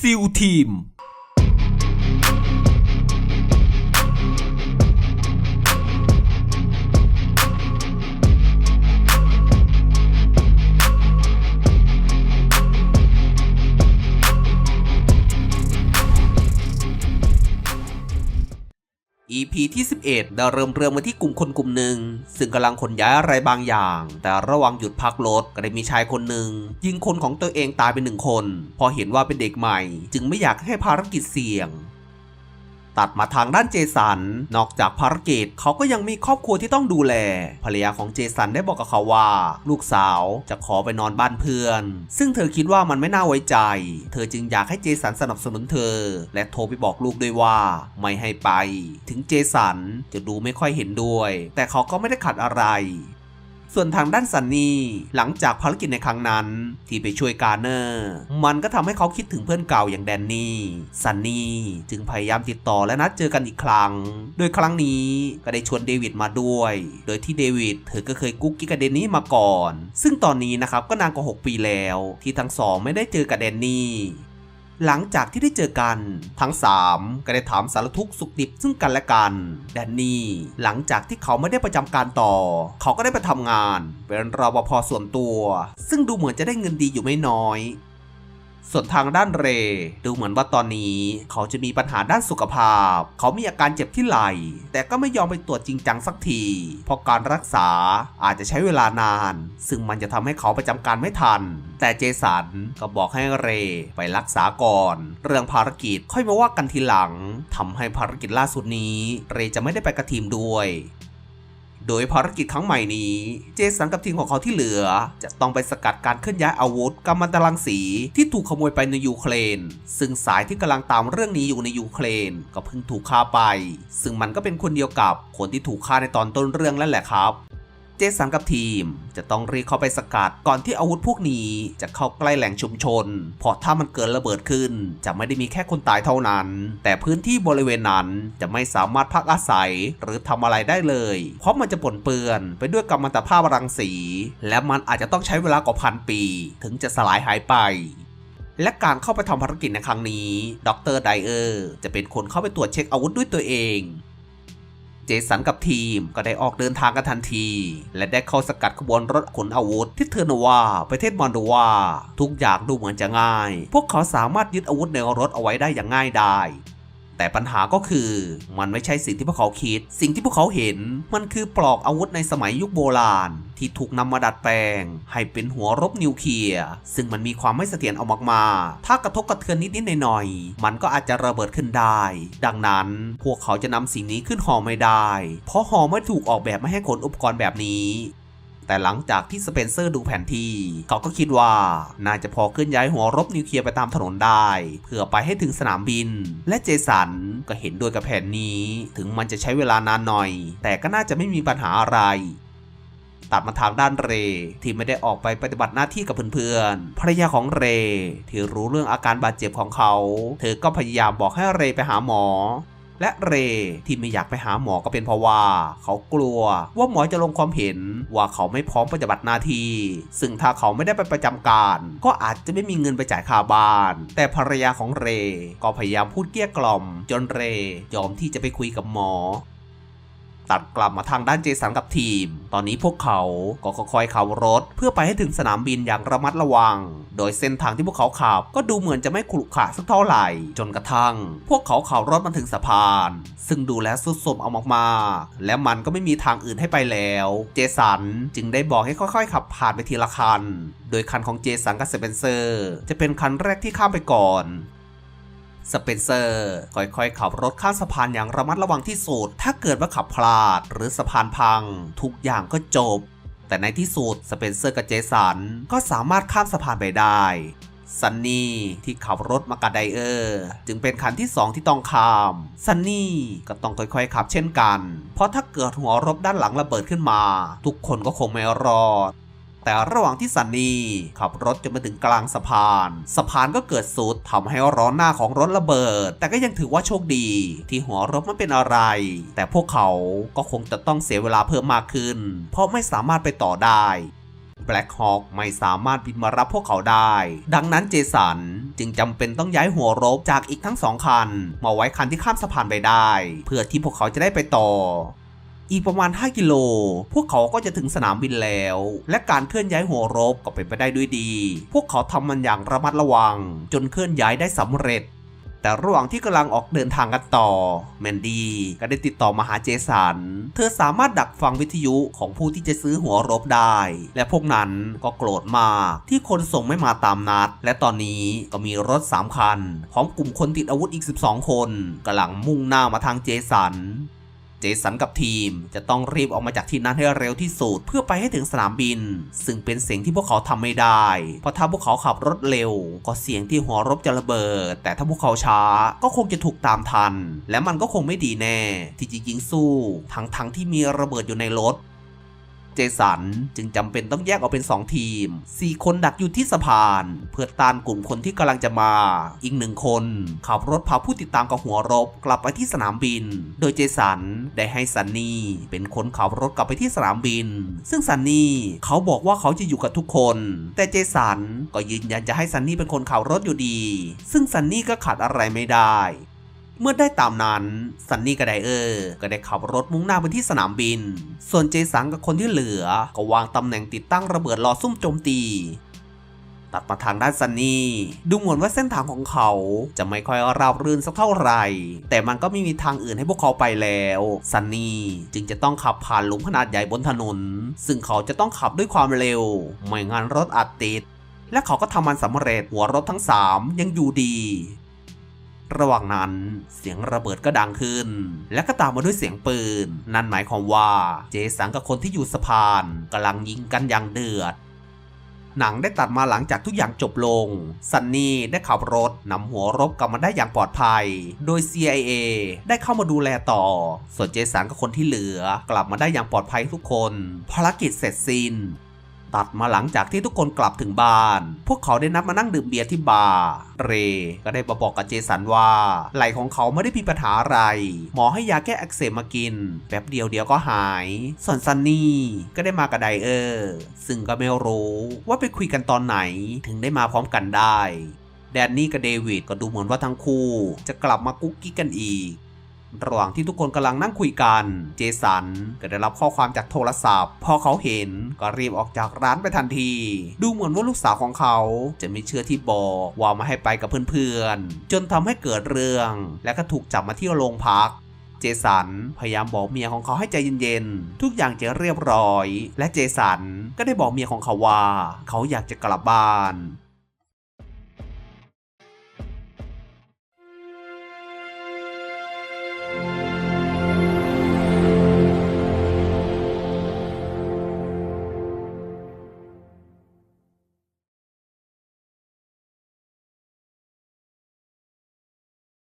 ซิลทีม EP ที่ 11 ได้เริ่มเรื่องมาที่กลุ่มคนกลุ่มหนึ่ง ซึ่งกำลังขนย้ายอะไรบางอย่าง แต่ระหว่างหยุดพักรถก็ได้มีชายคนหนึ่ง ยิงคนของตัวเองตายไปหนึ่งคน พอเห็นว่าเป็นเด็กใหม่ จึงไม่อยากให้ภารกิจเสี่ยง ตัดมาทางด้านเจสัน นอกจากภารกิจเขาก็ยังมีครอบครัวที่ต้องดูแล ภรรยาของเจสันได้บอกกับเขาว่า ลูกสาวจะขอไปนอนบ้านเพื่อน ซึ่งเธอคิดว่ามันไม่น่าไว้ใจ เธอจึงอยากให้เจสันสนับสนุนเธอ และโทรไปบอกลูกด้วยว่า ไม่ให้ไป ถึงเจสันจะดูไม่ค่อยเห็นด้วย แต่เขาก็ไม่ได้ขัดอะไร ส่วนทางด้านซันนี่หลังจากภารกิจในครั้งนั้น ที่ไปช่วยการเนอร์มันก็ทำให้เขาคิดถึงเพื่อนเก่าอย่างแดนนี่ซันนี่จึงพยายามติดต่อและนัดเจอกันอีกครั้ง โดยครั้งนี้ก็ได้ชวนเดวิดมาด้วย โดยที่เดวิดเธอก็เคยกุ๊กกิ๊กกับเดนนี่มาก่อน ซึ่งตอนนี้นะครับก็นานกว่า 6 ปีแล้ว ที่ทั้งสองไม่ได้เจอกับแดนนี่ หลังจากที่ได้เจอกัน ทั้ง 3 ก็ได้ถามสารทุกข์สุขดิบซึ่งกันและกันแดนนี่หลังจากที่เขาไม่ได้ประจำการต่อ เขาก็ได้ไปทำงาน เป็นรปภส่วนตัว ซึ่งดูเหมือนจะได้เงินดีอยู่ไม่น้อย ส่วนทางด้านเร ดูเหมือนว่าตอนนี้ เขาจะมีปัญหาด้านสุขภาพ เขามีอาการเจ็บที่ไหล่ แต่ก็ไม่ยอมไปตรวจจริงจังสักที เพราะการรักษาอาจจะใช้เวลานาน ซึ่งมันจะทำให้เขาประจำการไม่ทัน แต่เจสันก็บอกให้เรไปรักษาก่อน เรื่องภารกิจค่อยมาว่ากันทีหลังทำให้ภารกิจล่าสุดนี้ เรจะไม่ได้ไปกับทีมด้วย โดยภารกิจครั้งใหม่นี้ เจสันกับทีมของเขาที่เหลือ จะต้องไปสกัดการเคลื่อนย้ายอาวุธกัมมันตรังสีที่ถูกขโมยไปในยูเครน ซึ่งสายที่กำลังตามเรื่องนี้อยู่ในยูเครน ก็เพิ่งถูกฆ่าไป ซึ่งมันก็เป็นคนเดียวกับคนที่ถูกฆ่าในตอนต้นเรื่องนั่นแหละครับ เจสันกับทีม จะต้องรีบเข้าไปสกัดก่อนที่อาวุธพวกนี้จะเข้าใกล้แหล่งชุมชน เพราะถ้ามันเกิดระเบิดขึ้น จะไม่ได้มีแค่คนตายเท่านั้น แต่พื้นที่บริเวณนั้นจะไม่สามารถพักอาศัยหรือทำอะไรได้เลย เพราะมันจะปนเปื้อนไปด้วยกัมมันตภาพรังสี และมันอาจจะต้องใช้เวลากว่าพันปี ถึงจะสลายหายไปและการเข้าไปทำภารกิจในครั้งนี้ ดรไดเออร์จะเป็นคนเข้าไปตรวจเช็คอาวุธด้วยตัวเอง เจสันกับทีม ก็ได้ออกเดินทางกันทันที และได้เข้าสกัดขบวนรถขนอาวุธที่เทอร์นวาประเทศมอนโดวาทุกอย่างดูเหมือนจะง่าย พวกเขาสามารถยึดอาวุธในรถเอาไว้ได้อย่างง่ายดาย แต่ปัญหาก็คือมันไม่ใช่สิ่งที่พวกเขาคิด สิ่งที่พวกเขาเห็นมันคือปลอกอาวุธในสมัยยุคโบราณ ที่ถูกนำมาดัดแปลง ให้เป็นหัวรบนิวเคลียร์ซึ่งมันมีความไม่เสถียรเอามากๆ ถ้ากระทบกระเทือนนิดๆหน่อยๆมันก็อาจจะระเบิดขึ้นได้ ดังนั้นพวกเขาจะนำสิ่งนี้ขึ้นหอไม่ได้ เพราะหอไม่ถูกออกแบบมาให้ขนอุปกรณ์แบบนี้ แต่หลังจากที่สเปนเซอร์ดูแผนที่เขาก็คิดว่าน่าจะพอเคลื่อนย้ายหัวรบนิวเคลียร์ไปตามถนนได้ เพื่อไปให้ถึงสนามบิน และเจสันก็เห็นด้วยกับแผนนี้ ถึงมันจะใช้เวลานานหน่อย แต่ก็น่าจะไม่มีปัญหาอะไรตัดมาทางด้านเร ที่ไม่ได้ออกไปปฏิบัติหน้าที่กับเพื่อนๆภรรยาของเร ที่รู้เรื่องอาการบาดเจ็บของเขา เธอก็พยายามบอกให้เรไปหาหมอ และเรที่ไม่อยากไปหาหมอก็เป็นเพราะว่า เขากลัวว่าหมอจะลงความเห็น ว่าเขาไม่พร้อมปฏิบัติหน้าที่ ซึ่งถ้าเขาไม่ได้ไปประจำการ ก็อาจจะไม่มีเงินไปจ่ายค่าบ้าน แต่ภรรยาของเรก็พยายามพูดเกลี้ยกล่อม จนเรยอมที่จะไปคุยกับหมอ ตัดกลับมาทางด้านเจสันกับทีม ตอนนี้พวกเขาก็ค่อยๆขับรถ เพื่อไปให้ถึงสนามบินอย่างระมัดระวัง โดยเส้นทางที่พวกเขาขับ ก็ดูเหมือนจะไม่ขรุขระสักเท่าไหร่ จนกระทั่ง พวกเขาขับรถมาถึงสะพาน ซึ่งดูแล้วสุดโทรมเอามากๆและมันก็ไม่มีทางอื่นให้ไปแล้ว เจสันจึงได้บอกให้ค่อยๆ ขับผ่านไปทีละคัน โดยคันของเจสันกับสเปนเซอร์ จะเป็นคันแรกที่ข้ามไปก่อน สเปนเซอร์ค่อยๆ ขับรถข้ามสะพานอย่างระมัดระวังที่สุด ถ้าเกิดว่าขับพลาดหรือสะพานพัง ทุกอย่างก็จบ แต่ในที่สุดสเปนเซอร์กับเจสันก็สามารถข้ามสะพานไปได้ซันนี่ที่ขับรถมากับไดเออร์ จึงเป็นคันที่ 2 ที่ต้องข้ามซันนี่ก็ต้องค่อยๆ ขับเช่นกัน เพราะถ้าเกิดหัวรบด้านหลังระเบิดขึ้นมา ทุกคนก็คงไม่รอด แต่ระหว่างที่ซันนี่ ขับรถจนมาถึงกลางสะพาน สะพานก็เกิดสุดทำให้ล้อหน้าของรถระเบิด แต่ก็ยังถือว่าโชคดี ที่หัวรถมันเป็นอะไร แต่พวกเขาก็คงจะต้องเสียเวลาเพิ่มมากขึ้น เพราะไม่สามารถไปต่อได้แบล็กฮอ k ไม่สามารถบินมารับพวกเขาได้ ดังนั้นเจสันจึงจำเป็นต้องย้ายหัวรบจากอีกทั้งสองคัน มาไว้คันที่ข้ามสะพานไปได้ เพื่อที่พวกเขาจะได้ไปต่อ อีกประมาณ 5 กิโล พวกเขาก็จะถึงสนามบินแล้ว และการเคลื่อนย้ายหัวรบก็เป็นไปได้ด้วยดี พวกเขาทำมันอย่างระมัดระวัง จนเคลื่อนย้ายได้สำเร็จแต่ระหว่างที่กำลังออกเดินทางกันต่อ แมนดี้ก็ได้ติดต่อมาหาเจสัน เธอสามารถดักฟังวิทยุของผู้ที่จะซื้อหัวรบได้ และพวกนั้นก็โกรธมากที่คนส่งไม่มาตามนัด และตอนนี้ก็มีรถ 3 คัน พร้อมกลุ่มคนติดอาวุธอีก 12 คนกำลังมุ่งหน้ามาทางเจสัน เจสันกับทีม จะต้องรีบออกมาจากที่นั้นให้เร็วที่สุดเพื่อไปให้ถึงสนามบิน ซึ่งเป็นเสียงที่พวกเขาทำไม่ได้ เพราะถ้าพวกเขาขับรถเร็ว ก็เสียงที่หัวรบจะระเบิด แต่ถ้าพวกเขาช้าก็คงจะถูกตามทัน และมันก็คงไม่ดีแน่ ที่จะยิงสู้ ทั้งๆที่มีระเบิดอยู่ในรถ จสัน จึงจำเป็นต้องแยกออกเป็น 2 ทีม 4 คนดักอยู่ที่สะพาน เพื่อต้านกลุ่มคนที่กำลังจะมา อีกหนึ่งคน ขับรถพาผู้ติดตามกับหัวรบกลับไปที่สนามบิน โดยเจสันได้ให้ซันนี่เป็นคนขับรถกลับไปที่สนามบิน ซึ่งซันนี่เขาบอกว่าเขาจะอยู่กับทุกคน แต่เจสันก็ยืนยันจะให้ซันนี่เป็นคนขับรถอยู่ดี ซึ่งซันนี่ก็ขาดอะไรไม่ได้ เมื่อได้ตามนั้นซันนี่กับไดเออร์ก็ได้ขับรถมุ่งหน้าไปที่สนามบิน ส่วนเจสันกับคนที่เหลือ ก็วางตำแหน่งติดตั้งระเบิดรอซุ่มโจมตีตัดมาทางด้านซันนี่ดูเหมือนว่าเส้นทางของเขาจะไม่ค่อยราบรื่นสักเท่าไหร่ แต่มันก็ไม่มีทางอื่นให้พวกเขาไปแล้วซันนี่จึงจะต้องขับผ่านหลุมขนาดใหญ่บนถนน ซึ่งเขาจะต้องขับด้วยความเร็ว ไม่งั้นรถอาจติด และเขาก็ทำมันสำเร็จหัวรถทั้งสามยังอยู่ดี ระหว่างนั้นเสียงระเบิดก็ดังขึ้น และก็ตามมาด้วยเสียงปืน นั่นหมายความว่าเจสังกับคนที่อยู่สะพานกำลังยิงกันอย่างเดือดหนังได้ตัดมาหลังจากทุกอย่างจบลง ซันนี่ได้ขับรถนำหัวรบกลับมาได้อย่างปลอดภัย โดย CIA ได้เข้ามาดูแลต่อ ส่วนเจสันกับคนที่เหลือกลับมาได้อย่างปลอดภัยทุกคน ภารกิจเสร็จสิ้น ตัดมาหลังจากที่ทุกคนกลับถึงบ้าน พวกเขาได้นัดมานั่งดื่มเบียร์ที่บาร์เรก็ได้มาบอกกับเจสันว่าไหลของเขาไม่ได้มีปัญหาอะไร หมอให้ยาแก้อักเสบมากินแป๊บเดียวเดียวก็หาย ส่วนซันนี่ก็ได้มากับไดเออร์ซึ่งก็ไม่รู้ว่าไปคุยกันตอนไหนถึงได้มาพร้อมกันได้ แดนนี่กับเดวิดก็ดูเหมือนว่าทั้งคู่ จะกลับมากุ๊กกิ๊กกันอีก ระหว่างที่ทุกคนกำลังนั่งคุยกัน เจสันก็ได้รับข้อความจากโทรศัพท์ พอเขาเห็นก็รีบออกจากร้านไปทันที ดูเหมือนว่าลูกสาวของเขาจะไม่เชื่อที่บอกว่ามาให้ไปกับเพื่อนๆ จนทำให้เกิดเรื่อง และก็ถูกจับมาที่โรงพักเจสันพยายามบอกเมียของเขาให้ใจเย็นๆ ทุกอย่างจะเรียบร้อย และเจสันก็ได้บอกเมียของเขาว่า เขาอยากจะกลับบ้าน